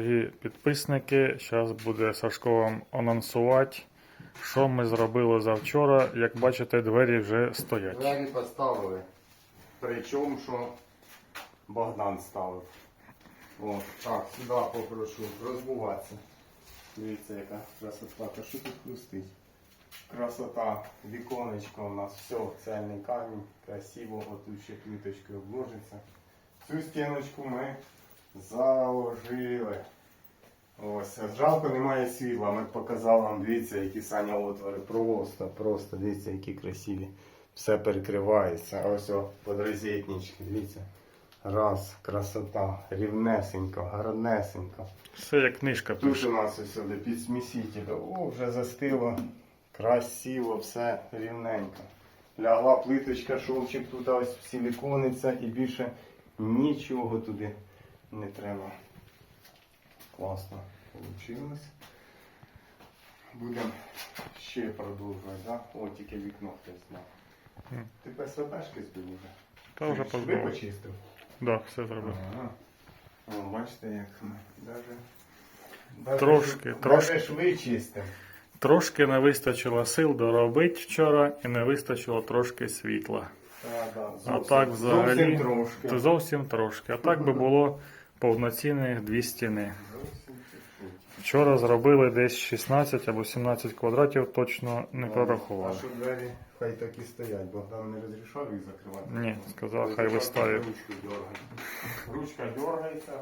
Дорогі підписники, зараз буде Сашко вам анонсувати, що ми зробили завчора. Як бачите, двері вже стоять. Двері поставили. Причому, що Богдан ставив. О, так, сюди попрошу розбуватися. Дивіться, яка красота. Та що тут хрустить? Красота, віконечко у нас, все, цельний камінь, красиво, отут ще плиточкою обложиться. Цю стіночку ми заложили. Ось, жалко немає світла. Ми показав вам, дивіться, які Саня отвори. Просто, просто, дивіться, які красиві. Все перекривається. Ось о, подрозетнички, дивіться. Раз, красота, рівнесенько, гарнесенько. Все як книжка Тут пише. у нас ось сюди під сміситель. О, вже застило. Красиво, все рівненько. Лягла плиточка, шовчик тут ось силікониться і більше нічого туди не треба. Класно вийшло. Будемо ще продовжувати, да? О, тільки вікно хтось зняв. Мгм. Ти ПСВПшки збив уже? Та вже Ви позбав. почистив? Да, все зробив. Ага. О, бачите, як ми даже, даже Трошки, трошки. даже вичистив. Трошки не вистачило сил доробити вчора і не вистачило трошки світла. Та, да, А так взагалі Зовсім трошки. зовсім трошки. А так би було повноцінних дві стіни. Вчора зробили десь 16 або 17 квадратів, точно не А що двері хай так і стоять, Богдан не розрішав їх закривати. Ні, сказав, хай виставить. Ручка дергається,